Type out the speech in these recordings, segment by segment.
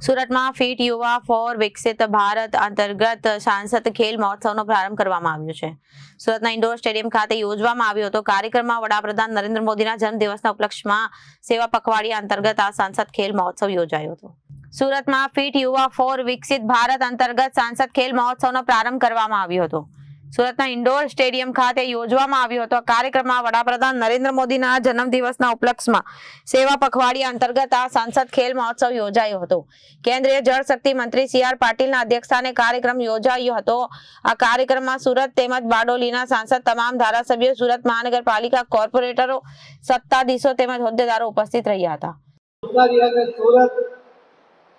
સુરતમાં ફિટ યુવા ફોર વિકસિત ભારત અંતર્ગત સાંસદ ખેલ મહોત્સવનો પ્રારંભ કરવામાં આવ્યો છે. સુરતના ઇન્ડોર સ્ટેડિયમ ખાતે યોજવામાં આવ્યો હતો. કાર્યક્રમમાં વડાપ્રધાન નરેન્દ્ર મોદીના જન્મદિવસના ઉપલક્ષમાં સેવા પખવાડિયા અંતર્ગત આ સાંસદ ખેલ મહોત્સવ યોજાયો હતો. સુરતમાં ફિટ યુવા ફોર વિકસિત ભારત અંતર્ગત સાંસદ ખેલ મહોત્સવનો પ્રારંભ કરવામાં આવ્યો હતો. સુરતના ઇન્ડોર સ્ટેડિયમ ખાતે યોજવામાં આવ્યો હતો. કાર્યક્રમમાં વડાપ્રધાન નરેન્દ્ર મોદીના જન્મદિવસના ઉપલક્ષમાં સેવા પખવાડિયા અંતર્ગત આ સાંસદ ખેલ મહોત્સવ યોજાયો હતો. કેન્દ્રીય જળશક્તિ મંત્રી સી આર પાટીલના અધ્યક્ષસ્થાને કાર્યક્રમ યોજાયો હતો. આ કાર્યક્રમમાં સુરત તેમજ બારડોલીના સાંસદ તમામ ધારાસભ્યો, સુરત મહાનગરપાલિકા કોર્પોરેટરો, સત્તાધીશો તેમજ હોદ્દેદારો ઉપસ્થિત રહ્યા હતા. સુરત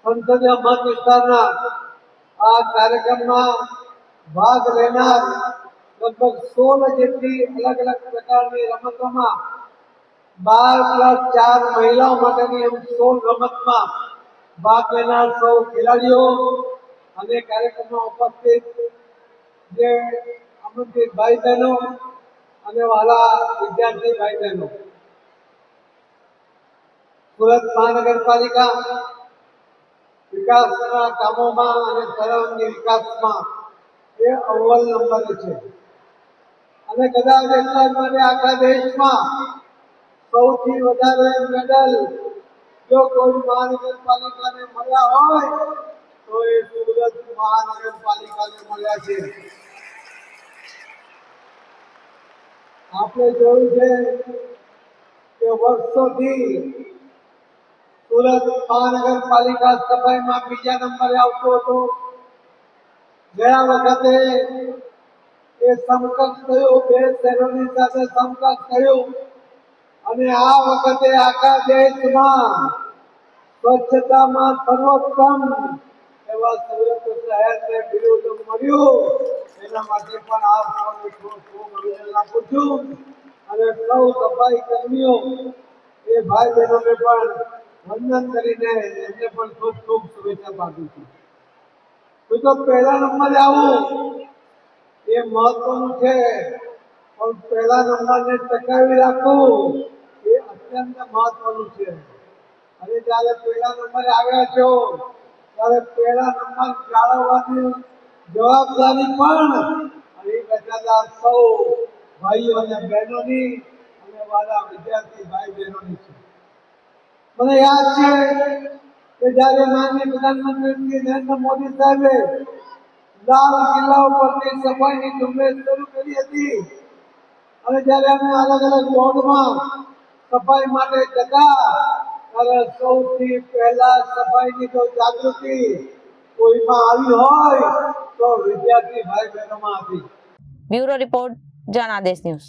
સંસદીય મત વિસ્તારના આ કાર્યક્રમમાં ભાગ લેનાર લગભગ સોળ જેટલી અલગ અલગ પ્રકારની રમતોમાં બાર પ્લસ ચાર મહિલાઓ માટેની એમ સોળ રમતમાં ભાગ લેનાર સૌ ખેલાડીઓ અને કાર્યક્રમમાં ઉપસ્થિત જે આમંત્રિત ભાઈ બહેનો અને વાલા વિદ્યાર્થી ભાઈ બહેનો સુરત મહાનગરપાલિકા વિકાસના કામોમાં અને સર્વાંગી વિકાસમાં એ અવ્વલ નંબરે છે. અને કદાચ એટલા માટે આખા દેશમાં સૌથી વધારે મેડલ જો કોઈ મહાનગરપાલિકાને મળ્યા હોય, તો એ સુરત મહાનગરપાલિકાને મળ્યા છે. આપણે જોયું છે કે વર્ષોથી સુરત મહાનગરપાલિકા સફાઈમાં બીજા નંબરે આવતો હતો. ગયા વખતે એ સમકક્ષ થયો, બે શહેરોની સાથે સમકક્ષ થયો. અને આ વખતે આખા દેશમાં સ્વચ્છતામાં સર્વોત્તમ એવા સુરત શહેરને બિરુદ મળ્યું. એના માટે પણ આ સૌને ખૂબ ખૂબ અભિનંદન આપું છું. અને સૌ સફાઈ કર્મીઓ, એ ભાઈ બહેનોને પણ વંદન કરીને એમને પણ ખૂબ ખૂબ શુભેચ્છા પાઠવું છું. હું તો પહેલા નંબરે આવું. એ મહત્વનું છે. પણ પહેલા નંબરને ટકાવી રાખવું એ અત્યંત મહત્વનું છે. અને જ્યારે પહેલા નંબરે આવ્યા છો, ત્યારે પહેલા નંબર જાળવવાની જવાબદારી પણ અહીં બેઠેલા સૌ ભાઈઓ અને બહેનોની અને મારા વિદ્યાર્થી ભાઈ બહેનોની છે. મને યાદ છે કે જ્યારે માનનીય પ્રધાનમંત્રી શ્રી નરેન્દ્ર મોદી સાહેબે લાલ કિલ્લા ઉપરથી સફાઈની ઝુંબેશ શરૂ કરી હતી અને જ્યારે અમે અલગ અલગ વોર્ડમાં સફાઈ માટે જતા ત્યારે સૌથી પહેલા સફાઈની જો જાગૃતિ કોઈમાં આવી હોય તો વિદ્યાર્થી ભાઈ બહેનોમાં હતી બ્યુરો રિપોર્ટ જનાદેશ ન્યૂઝ